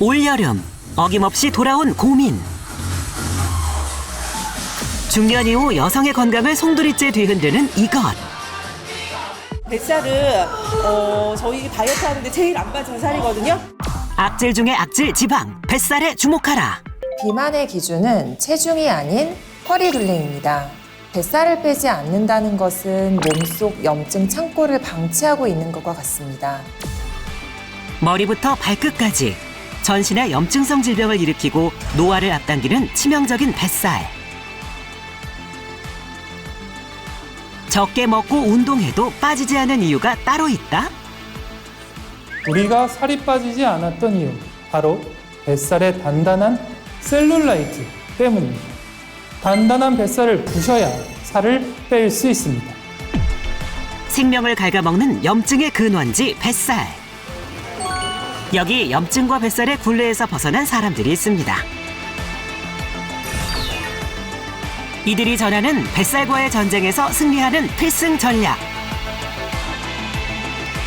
올여름 어김없이 돌아온 고민. 중년 이후 여성의 건강을 송두리째 뒤흔드는 이것. 뱃살은 어, 저희 다이어트 하는데 제일 안 빠지는 살이거든요. 악질 중의 악질 지방, 뱃살에 주목하라. 비만의 기준은 체중이 아닌 허리둘레입니다. 뱃살을 빼지 않는다는 것은 몸속 염증 창고를 방치하고 있는 것과 같습니다. 머리부터 발끝까지 전신에 염증성 질병을 일으키고 노화를 앞당기는 치명적인 뱃살. 적게 먹고 운동해도 빠지지 않은 이유가 따로 있다? 우리가 살이 빠지지 않았던 이유 바로 뱃살의 단단한 셀룰라이트 때문입니다. 단단한 뱃살을 부셔야 살을 뺄 수 있습니다. 생명을 갉아먹는 염증의 근원지 뱃살. 여기 염증과 뱃살의 굴레에서 벗어난 사람들이 있습니다. 이들이 전하는 뱃살과의 전쟁에서 승리하는 필승 전략.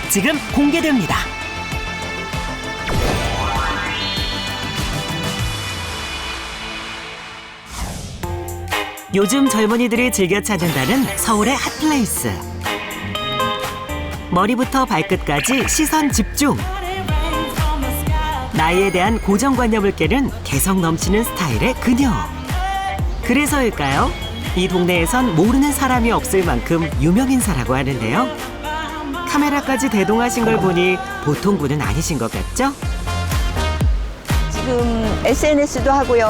지금 공개됩니다. 요즘 젊은이들이 즐겨 찾는다는 서울의 핫플레이스. 머리부터 발끝까지 시선 집중. 나이에 대한 고정관념을 깨는 개성 넘치는 스타일의 그녀. 그래서일까요? 이 동네에선 모르는 사람이 없을 만큼 유명인사라고 하는데요. 카메라까지 대동하신 걸 보니 보통 분은 아니신 것 같죠? 지금 SNS도 하고요.